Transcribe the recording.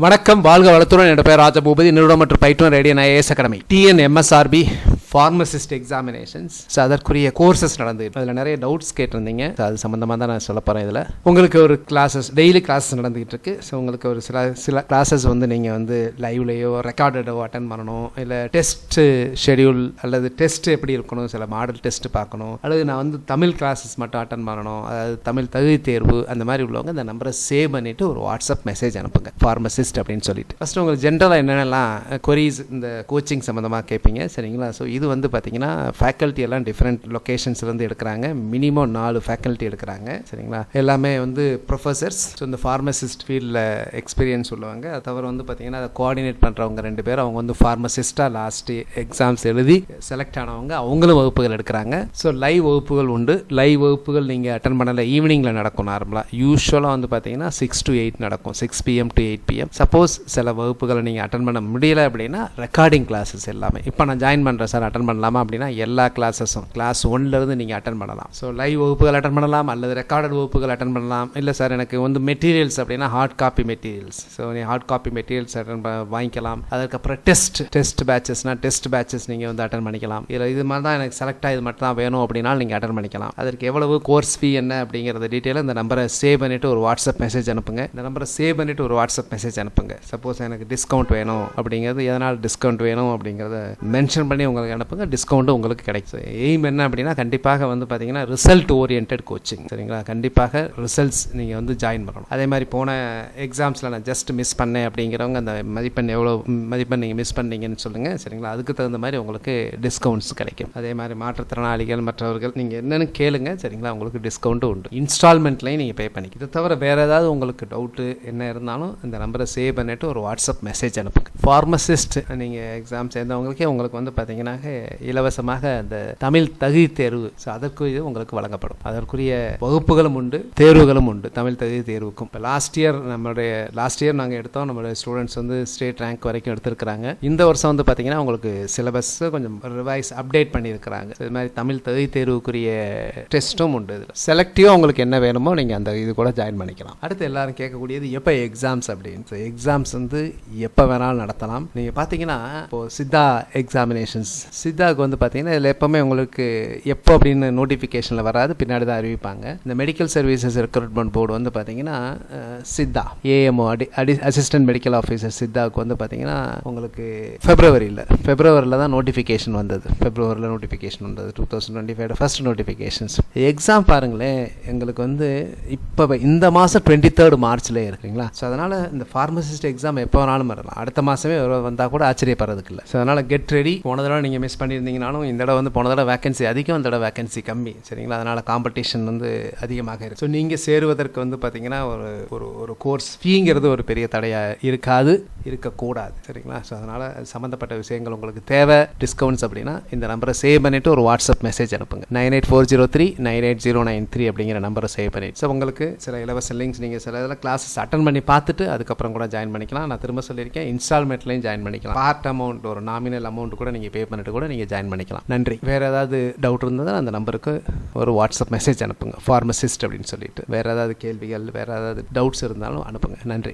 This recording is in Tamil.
வணக்கம் வாழ்க வளத்துடன். என்ற பெயர் ராஜபூபதி. நிறுவனம் மற்றும் பயிற்றுனர் Radian IAS academy. TN MSRB pharmacist examinations so அதற்குரிய கோர்சஸ் நடந்து. அதில் நிறைய டவுட்ஸ் கேட்டிருந்தீங்க. அது சம்மந்தமாக தான் நான் சொல்ல போகிறேன் இதில். உங்களுக்கு ஒரு கிளாஸஸ் டெய்லி கிளாஸஸ் நடந்துகிட்டு இருக்கு. ஸோ உங்களுக்கு ஒரு சில சில கிளாஸஸ் வந்து நீங்கள் வந்து லைவ்லேயோ ரெக்கார்டடோ அட்டன் பண்ணணும். இல்லை டெஸ்ட்டு ஷெடியூல் அல்லது டெஸ்ட் எப்படி இருக்கணும்? சில மாடல் டெஸ்ட் பார்க்கணும். அல்லது நான் வந்து தமிழ் கிளாஸஸ் மட்டும் அட்டன் பண்ணணும். அதாவது தமிழ் தகுதி தேர்வு அந்த மாதிரி உள்ளவங்க இந்த நம்பரை சேவ் பண்ணிவிட்டு ஒரு வாட்ஸ்அப் மெசேஜ் அனுப்புங்க. ஃபார்மசிஸ்ட் அப்படின்னு சொல்லிட்டு. ஃபஸ்ட்டு உங்களுக்கு ஜென்ரலாக என்னென்னலாம் கொரீஸ் இந்த கோச்சிங் சம்மந்தமாக கேட்பீங்க சரிங்களா? ஸோ இது வந்து பார்த்தீங்கன்னா ஃபேக்கல்ட்டி எல்லாம் டிஃப்ரெண்ட் லொக்கேஷன்ஸ்லேருந்து எடுக்கிறாங்க. மினிமம் நாலு ஃபேக்கல்ட்டி எடுக்கிறாங்க. சரிங்களா? எல்லாமே வந்து ப்ரொஃபஸர்ஸ் ஸோ இந்த ஃபார்மசிஸ்ட் ஃபீல்டில் எக்ஸ்பீரியன்ஸ் உள்ளவங்க. அது தவிர வந்து பார்த்தீங்கன்னா அதை கோஆர்டினேட் பண்ணுறவங்க ரெண்டு பேர் அவங்க வந்து ஃபார்மசிஸ்ட்டாக லாஸ்ட் எக்ஸாம்ஸ் எழுதி செலக்ட் ஆனவங்க அவங்களும் வகுப்புகள் எடுக்கிறாங்க. ஸோ லைவ் வகுப்புகள் உண்டு. லைவ் வகுப்புகள் நீங்கள் அட்டன் பண்ணலை ஈவினிங்கில் நடக்கும் நார்மலாக யூஸ்வலாக வந்து பார்த்தீங்கன்னா சிக்ஸ் டு எயிட் நடக்கும். Six PM to eight PM suppose சில வகுப்புகளை நீங்கள் அட்டன் பண்ண முடியலை அப்படின்னா ரெக்கார்டிங் கிளாஸஸ் எல்லாமே. இப்போ நான் ஜாயின் பண்ணுறேன் சார் அட்டன் பண்ணலாமா அப்படின்னா எல்லா கிளாஸஸும் கிளாஸ் ஒன்லேருந்து நீங்கள் அட்டன் பண்ணலாம். ஸோ லைவ் வகுப்புகள் அட்டன் பண்ணலாம் அல்லது ரெக்கார்டட் வகுப்புகள் அட்டன் பண்ணலாம். இல்லை சார் எனக்கு வந்து மெட்டீரியல்ஸ் அப்படின்னா ஹார்ட் காப்பி மெட்டீரியல்ஸ் ஸோ நீ ஹார்ட் காப்பி மெட்டீரியல்ஸ் அட்டன் வாங்கிக்கலாம். அதுக்கப்புறம் டெஸ்ட் டெஸ்ட் பேச்சஸ்னால் டெஸ்ட் பேச்சஸ் நீங்கள் வந்து அட்டன் பண்ணிக்கலாம். இதில் இது மாதிரி தான் எனக்கு செலக்டாக இது மட்டும் தான் வேணும் அப்படின்னா நீங்கள் அட்டன் பண்ணிக்கலாம். அதற்கு எவ்வளவு கோர்ஸ் ஃபீ என்ன அப்படிங்கிறத டீட்டெயில் இந்த நம்பரை சேவ் பண்ணிவிட்டு ஒரு வாட்ஸ்அப் மெசேஜ் அனுப்புங்க. இந்த நம்பரை சேவ் பண்ணிவிட்டு ஒரு வாட்ஸ்அப் மெசேஜ் அனுப்புங்க. சப்போஸ் எனக்கு டிஸ்கவுண்ட் வேணும் அப்படிங்கிறது எதனால் டிஸ்கவுண்ட் வேணும் அப்படிங்கிறத மென்ஷன் பண்ணி உங்களுக்கு அனுப்புங்க டிஸ்கவுண்ட்டும் உங்களுக்கு கிடைக்கும் எய்ம் என்ன அப்படின்னா கண்டிப்பாக வந்து பார்த்தீங்கன்னா ரிசல்ட் ஓரியன்ட் கோச்சிங் சரிங்களா? கண்டிப்பாக ரிசல்ட்ஸ் நீங்கள் வந்து ஜாயின் பண்ணணும். அதே மாதிரி போன எக்ஸாம்ஸில் நான் ஜஸ்ட் மிஸ் பண்ணேன் அப்படிங்கிறவங்க அந்த மதிப்பெண் எவ்வளோ மதிப்பெண் நீங்கள் மிஸ் பண்ணீங்கன்னு சொல்லுங்கள் சரிங்களா? அதுக்கு தகுந்த மாதிரி உங்களுக்கு டிஸ்கவுண்ட்ஸ் கிடைக்கும். அதே மாதிரி மாற்றுத்திறனாளிகள் மற்றவர்கள் நீங்கள் என்னென்னு கேளுங்க. சரிங்களா? உங்களுக்கு டிஸ்கவுண்ட்டும் உண்டு. இன்ஸ்டால்மெண்ட்லையும் நீங்கள் பே பண்ணிக்க இதை தவிர வேறு ஏதாவது உங்களுக்கு டவுட்டு என்ன இருந்தாலும் இந்த நம்பரை சேவ் பண்ணிவிட்டு ஒரு வாட்ஸ்அப் மெசேஜ் அனுப்புங்க. ஃபார்மசிஸ்ட் நீங்கள் எக்ஸாம் சேர்ந்தவங்களுக்கே உங்களுக்கு வந்து பார்த்தீங்கன்னா இலவசமாக அந்த தமிழ் தகுதி தேர்வு ஸோ அதற்கு இது உங்களுக்கு வழங்கப்படும். அதற்குரிய வகுப்புகளும் உண்டு தேர்வுகளும் உண்டு தமிழ் தகுதி தேர்வுக்கும். இப்போ லாஸ்ட் இயர் நம்மளுடைய லாஸ்ட் இயர் நாங்கள் எடுத்தோம் நம்மளுடைய ஸ்டூடெண்ட்ஸ் வந்து ஸ்டேட் ரேங்க் வரைக்கும் எடுத்திருக்கிறாங்க. இந்த வருஷம் வந்து பார்த்தீங்கன்னா உங்களுக்கு சிலபஸ் கொஞ்சம் ரிவைஸ் அப்டேட் பண்ணியிருக்கிறாங்க. இது மாதிரி தமிழ் தகுதி தேர்வுக்குரிய டெஸ்ட்டும் உண்டு இதில். செலக்டிவாக உங்களுக்கு என்ன வேணுமோ நீங்கள் அந்த இது கூட ஜாயின் பண்ணிக்கலாம். அடுத்து எல்லாரும் கேட்கக்கூடியது எப்போ எக்ஸாம்ஸ் அப்படின்னு. எக்ஸாம்ஸ் வந்து எப்போ வேணாலும் நடத்தலாம். நீங்கள் பார்த்தீங்கன்னா இப்போது சித்தா எக்ஸாமினேஷன்ஸ் சித்தாவுக்கு வந்து பார்த்தீங்கன்னா இதில் எப்போவுமே உங்களுக்கு எப்போ அப்படின்னு நோட்டிஃபிகேஷனில் வராது பின்னாடி தான் அறிவிப்பாங்க. இந்த மெடிக்கல் சர்வீசஸ் ரெக்ரூட்மெண்ட் போர்டு வந்து பார்த்தீங்கன்னா சித்தா ஏஎம்ஓ அடி அடி அசிஸ்டன்ட் மெடிக்கல் ஆஃபீஸர் சித்தாவுக்கு வந்து பார்த்தீங்கன்னா உங்களுக்கு ஃபெப்ரவரியில் ஃபெப்ரவரியில் தான் நோட்டிஃபிகேஷன் வந்தது. ஃபெப்ரவரியில் நோட்டிஃபிகேஷன் வந்தது. Two thousand twenty five first notifications exam பாருங்களேன் எங்களுக்கு வந்து இப்போ இந்த மாதம் டுவெண்ட்டி தேர்ட் மார்ச்லேயே இருக்குங்களா? ஸோ அதனால் இந்த ஃபார்மசிஸ்ட் எக்ஸாம் எப்போ வேணாலும் வரலாம். அடுத்த மாதமே வந்தால் கூட ஆச்சரியப்படுறதுக்கு இல்லை. ஸோ அதனால் கெட் ரெடி போன தடவை நீங்கள் மிஸ் பண்ணியிருந்தீங்கனாலும் இந்த தடவை வந்து போன தடவை வேகன்சி அதிகம் இந்த தடவை வேகன்சி கம்மி. சரிங்களா? அதனால் காம்படிஷன் வந்து அதிகமாக இருக்கு. ஸோ நீங்கள் சேருவதற்கு வந்து பார்த்தீங்கன்னா ஒரு ஒரு ஒரு கோர்ஸ் ஃபீங்கிறது ஒரு பெரிய தடையாக இருக்காது. இருக்கக்கூடாது. சரிங்களா? ஸோ அதனால் சம்மந்தப்பட்ட விஷயங்கள் உங்களுக்கு தேவை. டிஸ்கவுண்ட்ஸ் அப்படின்னா இந்த நம்பரை சேவ் பண்ணிவிட்டு ஒரு வாட்ஸ்அப் மெசேஜ் அனுப்புங்க. Nine eight four zero three nine eight zero nine three அப்படிங்கிற நம்பரை சேவ் பண்ணிட்டு ஸோ உங்களுக்கு சில இலவச லிங்க்ஸ் நீங்கள் சில இதில் கிளாஸஸ் அட்டன் பண்ணி பார்த்துட்டு அதுக்கப்புறம் கூட ஜாயின் பண்ணிக்கலாம். நான் திரும்ப சொல்லியிருக்கேன் இன்ஸ்டால்மெண்ட்லையும் ஜாயின் பண்ணிக்கலாம். பார்ட் அமௌண்ட் ஒரு நாமினல் அமௌண்ட் கூட நீங்கள் பே பண்ணிட்டு கூட நீங்கள் ஜாயின் பண்ணிக்கலாம். நன்றி. வேறு ஏதாவது டவுட் இருந்ததுன்னா அந்த நம்பருக்கு ஒரு வாட்ஸ்அப் மெசேஜ் அனுப்புங்க. ஃபார்மசிஸ்ட் அப்படின்னு சொல்லிட்டு. வேறு ஏதாவது கேள்விகள் வேறு ஏதாவது டவுட்ஸ் இருந்தாலும் அனுப்புங்க. நன்றி.